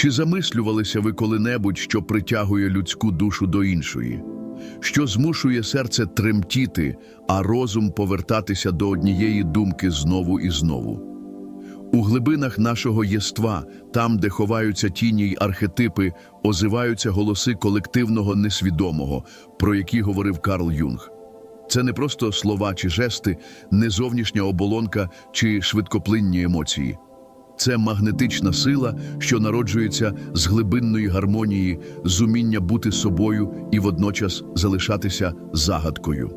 Чи замислювалися ви коли-небудь, що притягує людську душу до іншої? Що змушує серце тремтіти, а розум повертатися до однієї думки знову і знову? У глибинах нашого єства, там, де ховаються тіні й архетипи, озиваються голоси колективного несвідомого, про які говорив Карл Юнг. Це не просто слова чи жести, не зовнішня оболонка чи швидкоплинні емоції. Це магнетична сила, що народжується з глибинної гармонії, з уміння бути собою і водночас залишатися загадкою.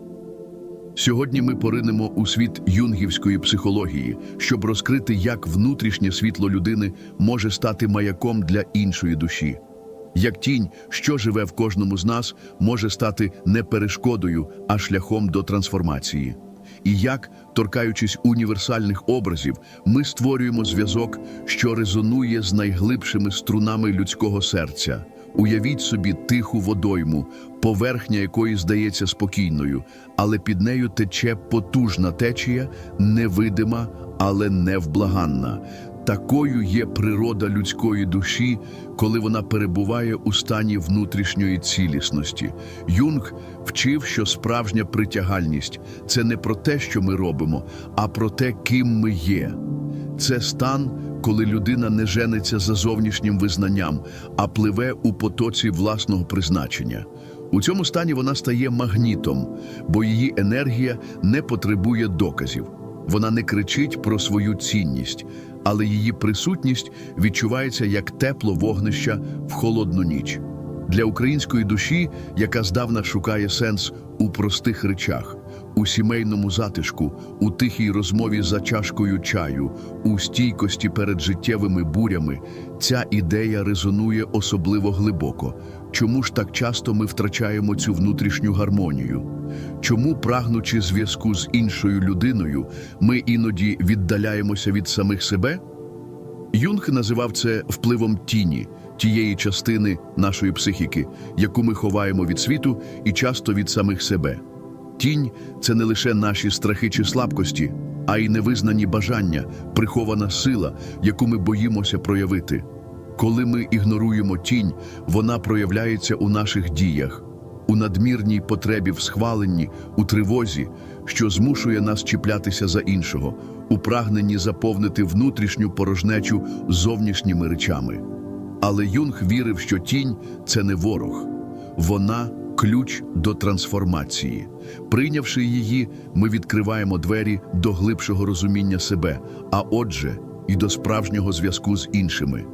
Сьогодні ми поринемо у світ юнгівської психології, щоб розкрити, як внутрішнє світло людини може стати маяком для іншої душі. Як тінь, що живе в кожному з нас, може стати не перешкодою, а шляхом до трансформації. І як, торкаючись універсальних образів, ми створюємо зв'язок, що резонує з найглибшими струнами людського серця. Уявіть собі тиху водойму, поверхня якої здається спокійною, але під нею тече потужна течія, невидима, але невблаганна. Такою є природа людської душі, коли вона перебуває у стані внутрішньої цілісності. Юнг вчив, що справжня притягальність це не про те, що ми робимо, а про те, ким ми є. Це стан, коли людина не жениться за зовнішнім визнанням, а пливе у потоці власного призначення. У цьому стані вона стає магнітом, бо її енергія не потребує доказів. Вона не кричить про свою цінність, але її присутність відчувається як тепло вогнища в холодну ніч. Для української душі, яка здавна шукає сенс у простих речах, у сімейному затишку, у тихій розмові за чашкою чаю, у стійкості перед життєвими бурями, ця ідея резонує особливо глибоко. Чому ж так часто ми втрачаємо цю внутрішню гармонію? Чому, прагнучи зв'язку з іншою людиною, ми іноді віддаляємося від самих себе? Юнг називав це впливом тіні, тієї частини нашої психіки, яку ми ховаємо від світу і часто від самих себе. Тінь це не лише наші страхи чи слабкості, а й невизнані бажання, прихована сила, яку ми боїмося проявити. Коли ми ігноруємо тінь, вона проявляється у наших діях, у надмірній потребі в схваленні, у тривозі, що змушує нас чіплятися за іншого, у прагненні заповнити внутрішню порожнечу зовнішніми речами. Але Юнг вірив, що тінь це не ворог, вона ключ до трансформації. Прийнявши її, ми відкриваємо двері до глибшого розуміння себе, а отже, і до справжнього зв'язку з іншими.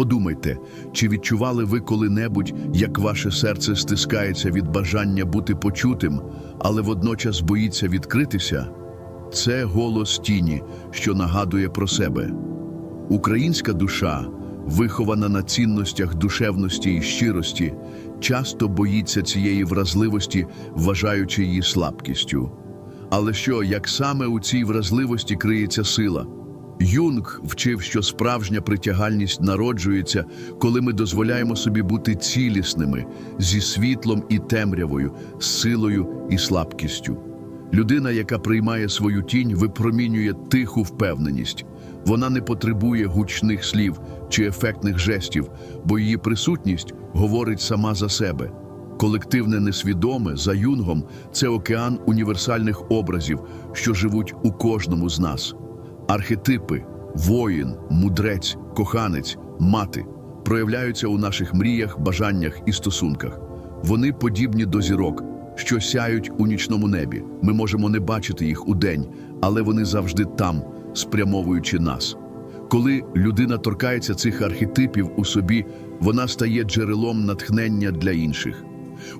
Подумайте, чи відчували ви коли-небудь, як ваше серце стискається від бажання бути почутим, але водночас боїться відкритися? Це голос тіні, що нагадує про себе. Українська душа, вихована на цінностях душевності і щирості, часто боїться цієї вразливості, вважаючи її слабкістю. Але що, як саме у цій вразливості криється сила? Юнг вчив, що справжня притягальність народжується, коли ми дозволяємо собі бути цілісними зі світлом і темрявою, з силою і слабкістю. Людина, яка приймає свою тінь, випромінює тиху впевненість. Вона не потребує гучних слів чи ефектних жестів, бо її присутність говорить сама за себе. Колективне несвідоме за юнгом це океан універсальних образів, що живуть у кожному з нас. Архетипи, воїн, мудрець, коханець, мати проявляються у наших мріях, бажаннях і стосунках. Вони подібні до зірок, що сяють у нічному небі. Ми можемо не бачити їх удень, але вони завжди там, спрямовуючи нас. Коли людина торкається цих архетипів у собі, вона стає джерелом натхнення для інших.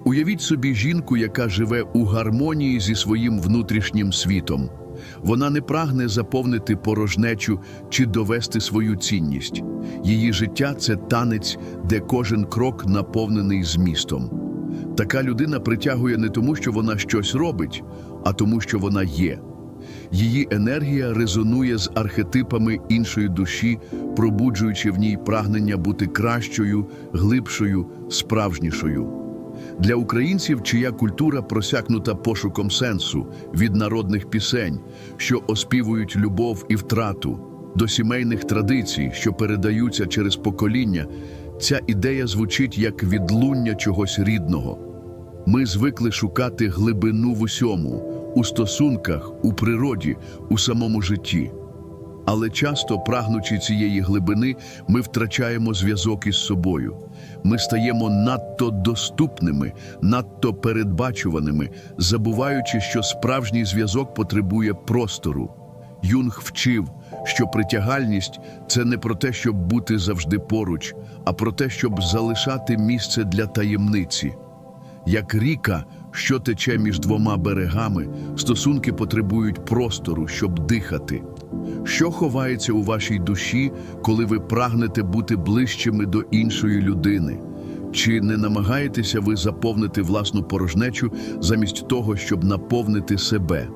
Уявіть собі жінку, яка живе у гармонії зі своїм внутрішнім світом. Вона не прагне заповнити порожнечу чи довести свою цінність. Її життя це танець, де кожен крок наповнений змістом. Така людина притягує не тому, що вона щось робить, а тому, що вона є. Її енергія резонує з архетипами іншої душі, пробуджуючи в ній прагнення бути кращою, глибшою, справжнішою. Для українців, чия культура просякнута пошуком сенсу від народних пісень, що оспівують любов і втрату, до сімейних традицій, що передаються через покоління, ця ідея звучить як відлуння чогось рідного. Ми звикли шукати глибину в усьому, у стосунках, у природі, у самому житті. Але часто, прагнучи цієї глибини, ми втрачаємо зв'язок із собою. Ми стаємо надто доступними, надто передбачуваними, забуваючи, що справжній зв'язок потребує простору. Юнг вчив, що притягальність це не про те, щоб бути завжди поруч, а про те, щоб залишати місце для таємниці. Як ріка, що тече між двома берегами, стосунки потребують простору, щоб дихати. Що ховається у вашій душі, коли ви прагнете бути ближчими до іншої людини? Чи не намагаєтеся ви заповнити власну порожнечу замість того, щоб наповнити себе?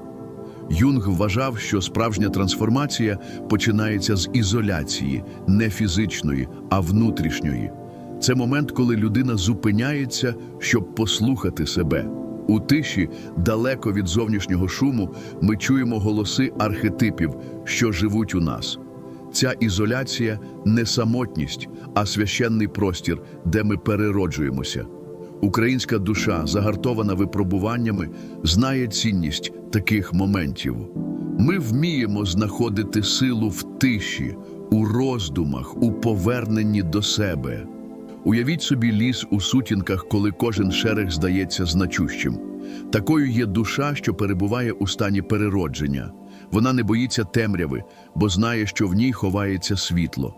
Юнг вважав, що справжня трансформація починається з ізоляції, не фізичної, а внутрішньої. Це момент, коли людина зупиняється, щоб послухати себе. У тиші, далеко від зовнішнього шуму, ми чуємо голоси архетипів, що живуть у нас. Ця ізоляція не самотність, а священний простір, де ми перероджуємося. Українська душа, загартована випробуваннями, знає цінність таких моментів. Ми вміємо знаходити силу в тиші, у роздумах, у поверненні до себе. Уявіть собі ліс у сутінках, коли кожен шерех здається значущим. Такою є душа, що перебуває у стані переродження. Вона не боїться темряви, бо знає, що в ній ховається світло.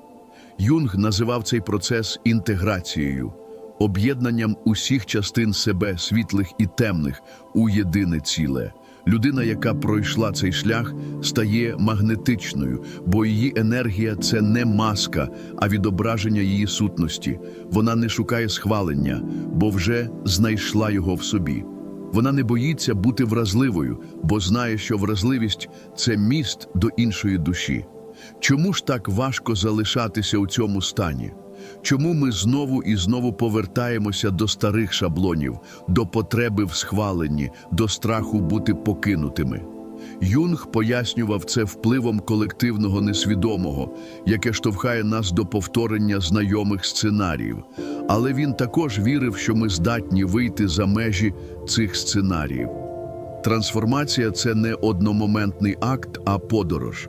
Юнг називав цей процес інтеграцією, об'єднанням усіх частин себе, світлих і темних, у єдине ціле. Людина, яка пройшла цей шлях, стає магнетичною, бо її енергія це не маска, а відображення її сутності. Вона не шукає схвалення, бо вже знайшла його в собі. Вона не боїться бути вразливою, бо знає, що вразливість це міст до іншої душі. Чому ж так важко залишатися у цьому стані? Чому ми знову і знову повертаємося до старих шаблонів, до потреби в схваленні, до страху бути покинутими? Юнг пояснював це впливом колективного несвідомого, яке штовхає нас до повторення знайомих сценаріїв. Але він також вірив, що ми здатні вийти за межі цих сценаріїв. Трансформація це не одномоментний акт, а подорож.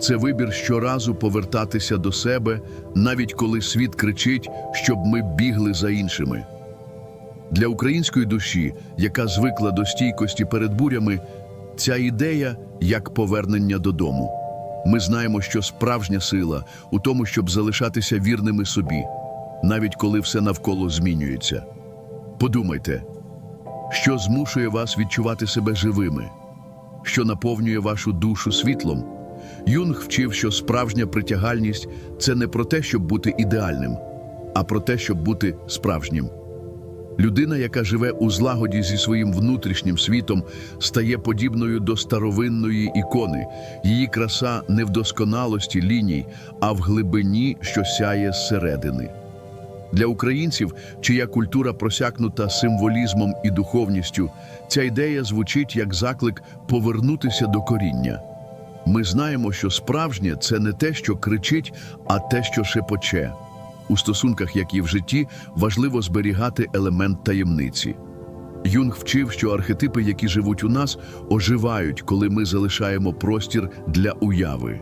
Це вибір щоразу повертатися до себе, навіть коли світ кричить, щоб ми бігли за іншими. Для української душі, яка звикла до стійкості перед бурями, ця ідея як повернення додому. Ми знаємо, що справжня сила у тому, щоб залишатися вірними собі, навіть коли все навколо змінюється. Подумайте, що змушує вас відчувати себе живими, що наповнює вашу душу світлом. Юнг вчив, що справжня притягальність це не про те, щоб бути ідеальним, а про те, щоб бути справжнім. Людина, яка живе у злагоді зі своїм внутрішнім світом, стає подібною до старовинної ікони. Її краса не в досконалості ліній, а в глибині, що сяє зсередини. Для українців, чия культура просякнута символізмом і духовністю, ця ідея звучить як заклик повернутися до коріння. Ми знаємо, що справжнє це не те, що кричить, а те, що шепоче. У стосунках, як і в житті, важливо зберігати елемент таємниці. Юнг вчив, що архетипи, які живуть у нас, оживають, коли ми залишаємо простір для уяви.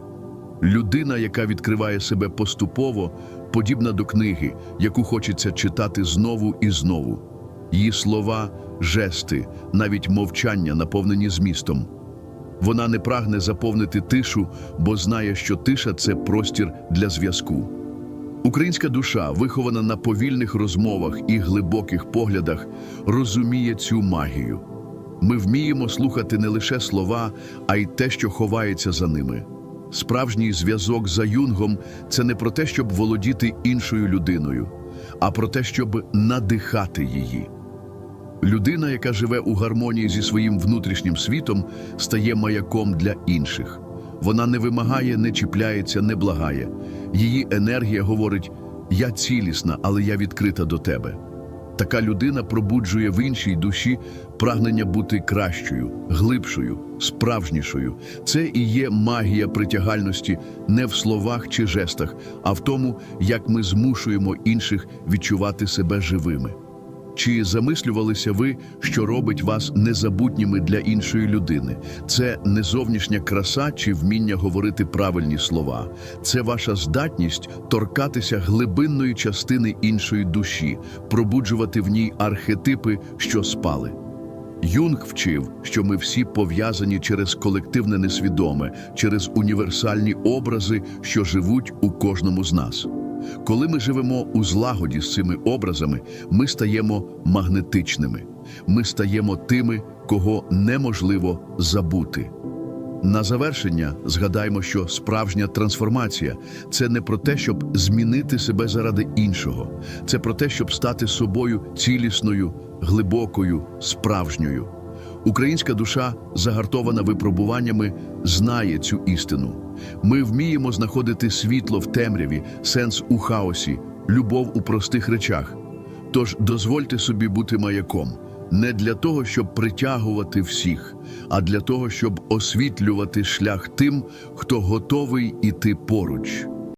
Людина, яка відкриває себе поступово, подібна до книги, яку хочеться читати знову і знову. Її слова, жести, навіть мовчання наповнені змістом. Вона не прагне заповнити тишу, бо знає, що тиша це простір для зв'язку. Українська душа, вихована на повільних розмовах і глибоких поглядах, розуміє цю магію. Ми вміємо слухати не лише слова, а й те, що ховається за ними. Справжній зв'язок за юнгом це не про те, щоб володіти іншою людиною, а про те, щоб надихати її. Людина, яка живе у гармонії зі своїм внутрішнім світом, стає маяком для інших. Вона не вимагає, не чіпляється, не благає. Її енергія говорить: Я цілісна, але я відкрита до тебе. Така людина пробуджує в іншій душі прагнення бути кращою, глибшою, справжнішою. Це і є магія притягальності не в словах чи жестах, а в тому, як ми змушуємо інших відчувати себе живими. Чи замислювалися ви, що робить вас незабутніми для іншої людини? Це не зовнішня краса чи вміння говорити правильні слова. Це ваша здатність торкатися глибинної частини іншої душі, пробуджувати в ній архетипи, що спали. Юнг вчив, що ми всі пов'язані через колективне несвідоме, через універсальні образи, що живуть у кожному з нас. Коли ми живемо у злагоді з цими образами, ми стаємо магнетичними. Ми стаємо тими, кого неможливо забути. На завершення згадаймо, що справжня трансформація це не про те, щоб змінити себе заради іншого, це про те, щоб стати собою цілісною, глибокою, справжньою. Українська душа, загартована випробуваннями, знає цю істину. Ми вміємо знаходити світло в темряві, сенс у хаосі, любов у простих речах. Тож дозвольте собі бути маяком не для того, щоб притягувати всіх, а для того, щоб освітлювати шлях тим, хто готовий іти поруч.